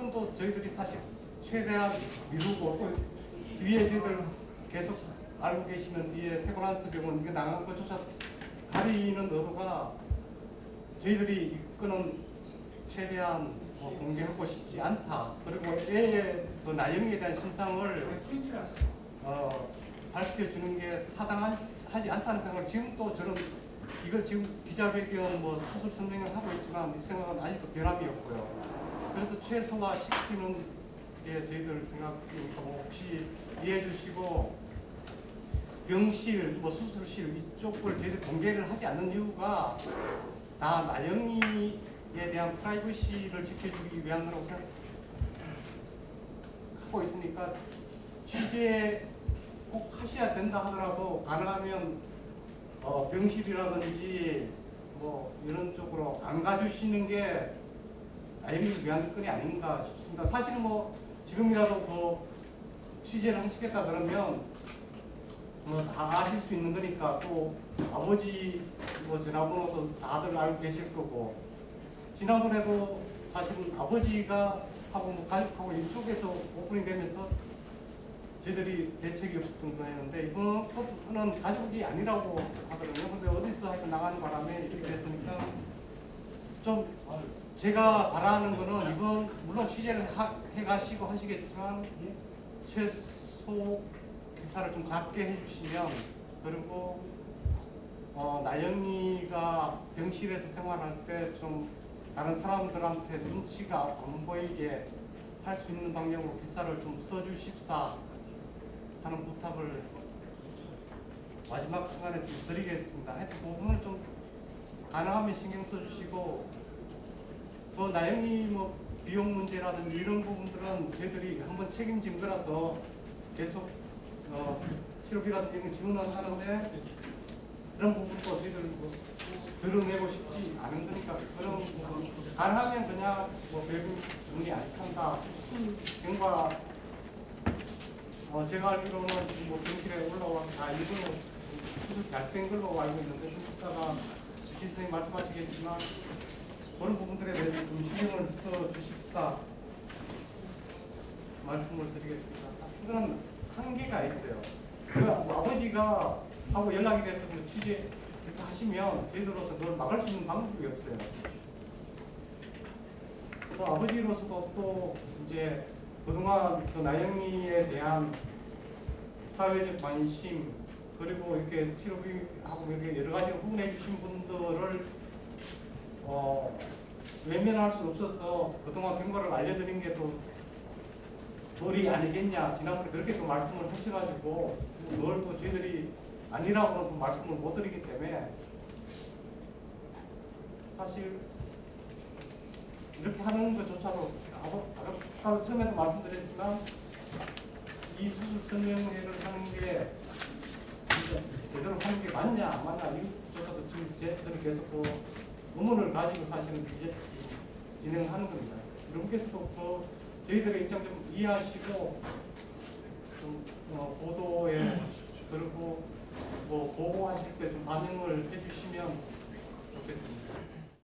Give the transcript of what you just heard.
접근도 저희들이 사실 최대한 미루고 또 뒤에 저희들 계속 알고 계시는 뒤에 세고란스 병원 이게 나간 것조차 가리는 의도가 저희들이 이거는 최대한 뭐 공개하고 싶지 않다. 그리고 애의 그 나영이에 대한 신상을 어, 밝혀주는 게 타당하지 않다는 생각을 지금 또 저는 이걸 지금 기자회견 뭐 수술 선명을 하고 있지만 이 생각은 아직도 변함이 없고요. 그래서 최소화 시키는 게 저희들 생각이니까 뭐 혹시 이해해 주시고 병실, 뭐 수술실 이쪽을 저희들 공개를 하지 않는 이유가 다 나영이에 대한 프라이버시를 지켜주기 위한 거라고 생각하고 있으니까 취재 꼭 하셔야 된다 하더라도 가능하면 어, 병실이라든지 뭐 이런 쪽으로 안 가주시는 게 나영이를 위한 건이 아닌가 싶습니다. 사실은 뭐 지금이라도 뭐 취재를 하시겠다 그러면 뭐다 아실 수 있는 거니까 또 아버지 뭐 전화번호도 다들 알고 계실 거고 지난번에도 사실은 아버지가 하고 뭐 가족하고 이쪽에서 오픈이 되면서 저희들이 대책이 없었던 거였는데 이번은 가족이 아니라고 하거든요. 근데 어디서 하여튼 나가는 바람에 이렇게 됐으니까 좀 제가 바라는 거는 이번 물론 취재를 하, 해가시고 하시겠지만 최소 기사를 좀 작게 해주시면 그리고 어, 나영이가 병실에서 생활할 때 좀 다른 사람들한테 눈치가 안 보이게 할 수 있는 방향으로 기사를 좀 써주십사 하는 부탁을 마지막 시간에 좀 드리겠습니다. 하여튼 그 부분을 좀 가능하면 신경 써주시고 뭐 나영이 뭐 비용 문제라든지 이런 부분들은 저희들이 한번 책임진 거라서 계속 어, 치료비라든지 이런 거 지원을 하는데 그런 부분도 저희들 뭐 드러내고 싶지 않은 거니까 그런 부분. 가능하면 그냥 뭐 별로 눈이 안 찬다. 수경과 어, 제가 알기로는 뭐 병실에 올라와 다 일본으로 수술 잘된 걸로 알고 있는데 수술자가 지키 선생님 말씀하시겠지만 그런 부분들에 대해서 좀 신경을 써 주십사 말씀을 드리겠습니다. 이거는 한계가 있어요. 그 아버지가 하고 연락이 돼서 뭐 취재 이렇게 하시면 저희들로서 그걸 막을 수 있는 방법이 없어요. 또 아버지로서도 또 이제 그동안 그 나영이에 대한 사회적 관심 그리고 이렇게 치료비하고 이렇게 여러 가지로 후원해 주신 분들을 어, 외면할 수 없어서 그동안 경과를 알려드린 게또 도리 아니겠냐. 지난번에 그렇게 또 말씀을 하셔가지고 그걸 또 저희들이 아니라고는 또 말씀을 못 드리기 때문에 사실 이렇게 하는 것조차도 아까, 처음에도 말씀드렸지만 이 수술 설명회를 하는 게 제대로 하는 게 맞냐 안 맞냐 이것조차도 지금 제, 저는 계속 그 의문을 가지고 사실은 이제 진행하는 겁니다. 여러분께서도 그 저희들의 입장 좀 이해하시고 좀 어, 보도에